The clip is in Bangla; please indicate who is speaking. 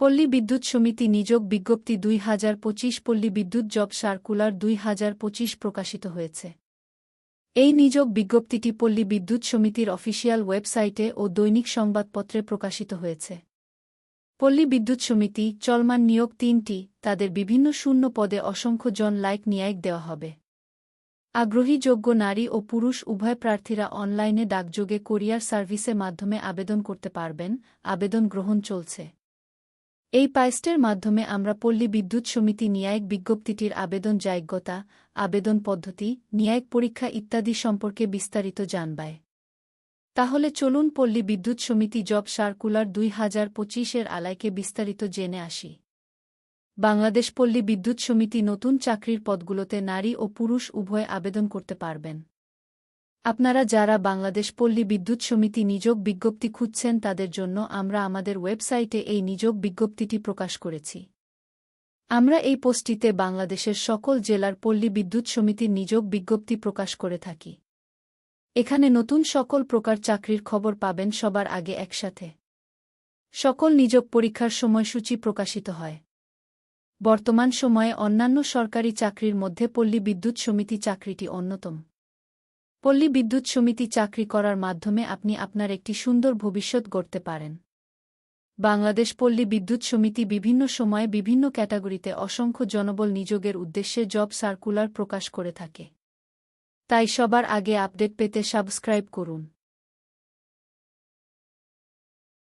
Speaker 1: পল্লী বিদ্যুৎ সমিতি নিযোগ বিজ্ঞপ্তি দুই হাজার পঁচিশ পল্লী বিদ্যুৎ জব সার্কুলার দুই হাজার পঁচিশ প্রকাশিত হয়েছে। এই নিযোগ বিজ্ঞপ্তিটি পল্লী বিদ্যুৎ সমিতির অফিসিয়াল ওয়েবসাইটে ও দৈনিক সংবাদপত্রে প্রকাশিত হয়েছে। পল্লী বিদ্যুৎ সমিতি চলমান নিয়োগ তিনটি, তাদের বিভিন্ন শূন্য পদে অসংখ্য জন লাইক নিয়ায়ক দেওয়া হবে। আগ্রহী যোগ্য নারী ও পুরুষ উভয় প্রার্থীরা অনলাইনে ডাকযোগে কোরিয়ার সার্ভিসের মাধ্যমে আবেদন করতে পারবেন। আবেদন গ্রহণ চলছে। এই পাইস্টের মাধ্যমে আমরা পল্লী বিদ্যুৎ সমিতি ন্যায়িক বিজ্ঞপ্তিটির আবেদন জায়জ্ঞতা আবেদন পদ্ধতি, ন্যায়িক পরীক্ষা ইত্যাদি সম্পর্কে বিস্তারিত জানবায়। তাহলে চলুন পল্লী বিদ্যুৎ সমিতি জব সার্কুলার দুই হাজার পঁচিশের আলাইকে বিস্তারিত জেনে আসি। বাংলাদেশ পল্লী বিদ্যুৎ সমিতি নতুন চাকরির পদগুলোতে নারী ও পুরুষ উভয় আবেদন করতে পারবেন। আপনারা যারা বাংলাদেশ পল্লী বিদ্যুৎ সমিতি নিযোগ বিজ্ঞপ্তি খুঁজছেন তাদের জন্য আমরা আমাদের ওয়েবসাইটে এই নিযোগ বিজ্ঞপ্তিটি প্রকাশ করেছি। আমরা এই পোস্টটিতে বাংলাদেশের সকল জেলার পল্লী বিদ্যুৎ সমিতির নিযোগ বিজ্ঞপ্তি প্রকাশ করে থাকি। এখানে নতুন সকল প্রকার চাকরির খবর পাবেন সবার আগে একসাথে। সকল নিযোগ পরীক্ষার সময়সূচি প্রকাশিত হয়। বর্তমান সময়ে অন্যান্য সরকারি চাকরির মধ্যে পল্লী বিদ্যুৎ সমিতি চাকরিটি অন্যতম। পল্লী বিদ্যুৎ সমিতি চাকরি করার মাধ্যমে আপনি আপনার একটি সুন্দর ভবিষ্যৎ গড়তে পারেন। বাংলাদেশ পল্লী বিদ্যুৎ সমিতি বিভিন্ন সময়ে বিভিন্ন ক্যাটাগরিতে অসংখ্য জনবল নিযোগের উদ্দেশ্যে জব সার্কুলার প্রকাশ করে থাকে। তাই সবার আগে আপডেট পেতে সাবস্ক্রাইব করুন।